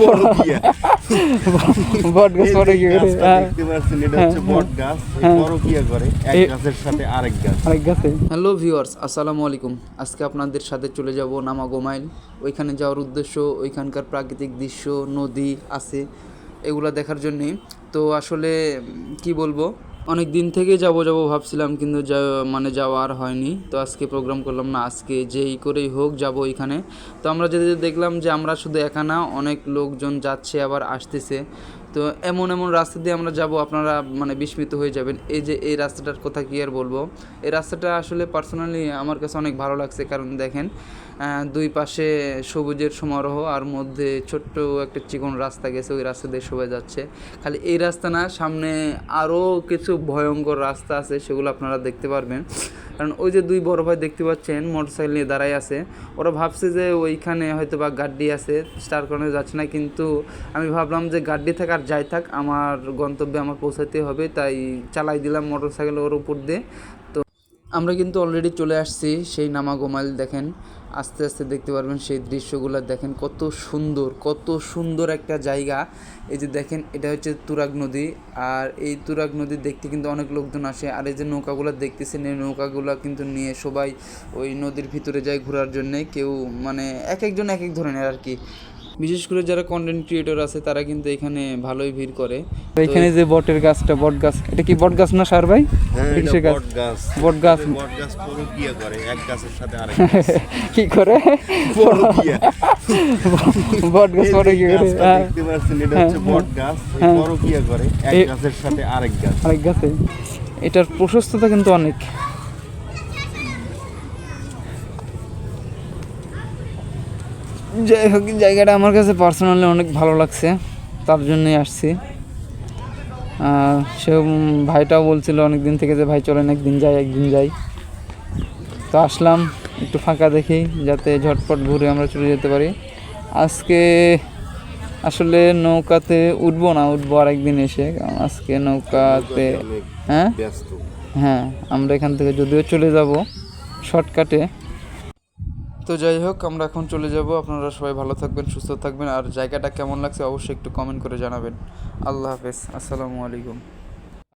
বড় পিয়া বট গাছ পরে কি করে। হ্যাঁ, দেখতে পাচ্ছেন এটা হচ্ছে বট গাছ হ্যাঁ। বড় পিয়া করে এক গাছের সাথে আরেক গাছ। আরেক গাছে। হ্যালো ভিউয়ার্স আসসালামু আলাইকুম। আজকে আপনাদের সাথে চলে যাব নামা গোমাইল ওইখানে যাওয়ার উদ্দেশ্য ওইখানকার প্রাকৃতিক দৃশ্য নদী আছে এগুলো দেখার জন্যে। তো আসলে কি বলব? অনেক দিন থেকে যাব যাব ভাবছিলাম, কিন্তু যা মানে যাওয়া আর হয়নি। তো আজকে প্রোগ্রাম করলাম না, আজকে যেই করেই হোক যাব এখানে। তো আমরা যেতে দেখলাম যে আমরা শুধু একা না, অনেক লোকজন যাচ্ছে, আবার আসতেছে। তো এমন এমন রাস্তা দিয়ে আমরা যাব, আপনারা মানে বিস্মিত হয়ে যাবেন। এই যে এই রাস্তাটার কথা কি আর বলব? এই রাস্তাটা আসলে পার্সোনালি আমার কাছে অনেক ভালো লাগছে, কারণ দেখেন দুই পাশে সবুজের সমারোহ, আর মধ্যে ছোট্ট একটা চিকন রাস্তা গেছে, ওই রাস্তা দিয়ে সবাই যাচ্ছে। খালি এই রাস্তা না, সামনে আরও কিছু ভয়ঙ্কর রাস্তা আছে, সেগুলো আপনারা দেখতে পারবেন। কারণ ওই যে দুই বড় ভাই দেখতে পাচ্ছেন মোটরসাইকেল নিয়ে দাঁড়াই আছে। ওরা ভাবছে যে ওইখানে হয়তো বা গাড্ডি আছে স্টার কারণে যাচ্ছে না। কিন্তু আমি ভাবলাম যে গাড্ডি থাক আর যাই থাক, আমার গন্তব্যে আমার পৌঁছাতে হবে। তাই চালাই দিলাম মোটরসাইকেল ওর উপর দিয়ে। তো আমরা কিন্তু অলরেডি চলে আসছি সেই নামা গোমাইল দেখেন। আস্তে আস্তে দেখতে পারবেন সেই দৃশ্যগুলো। দেখেন কত সুন্দর কত সুন্দর একটা জায়গা। এই যে দেখেন, এটা হচ্ছে তুরাগ নদী। আর এই তুরাগ নদী দেখতে কিন্তু অনেক লোকজন আসে। আর এই যে নৌকাগুলো দেখতেছেন, এই নৌকাগুলো কিন্তু নিয়ে সবাই ওই নদীর ভিতরে যায় ঘোরার জন্যে। কেউ মানে এক একজন এক এক ধরনের আর কি। বিশেষ করে যারা কন্টেন্ট ক্রিয়েটর আছে তারা কিন্তু এখানে ভালোই ভিড় করে। তো এখানে যে বটের গাছটা বট গাছ এটা কি বট গাছ না সার ভাই? হ্যাঁ কিসের গাছ? বট গাছ। বট গাছ। বট গাছ বড় পিয়া করে এক গাছের সাথে আরেক কি করে? বড় বট গাছ এই পরে কি করে হ্যাঁ, দেখতে পাচ্ছেন এটা হচ্ছে বট গাছ এই হ্যাঁ। বড় পিয়া করে এক গাছের সাথে আরেক গাছ। আরেক গাছে। এটার প্রশস্ততা কিন্তু অনেক। যাই হোক জায়গাটা আমার কাছে পার্সোনালি অনেক ভালো লাগছে তার জন্যই আসছি। সে ভাইটাও বলছিল অনেক দিন থেকে যে ভাই চলেন একদিন যাই একদিন যাই। তো আসলাম একটু ফাঁকা দেখি যাতে ঝটপট ঘুরে আমরা চলে যেতে পারি। আজকে আসলে নৌকাতে উঠবো না উঠবো আর একদিন এসে। কারণ আজকে নৌকাতে হ্যাঁ? হ্যাঁ আমরা এখান থেকে যদিও চলে যাব শর্টকাটে। তো যাই হোক, আমরা এখন চলে যাব। আপনারা সবাই ভালো থাকবেন, সুস্থ থাকবেন। আর জায়গাটা কেমন লাগছে অবশ্যই একটু কমেন্ট করে জানাবেন। আল্লাহ হাফেজ। আসসালামু আলাইকুম।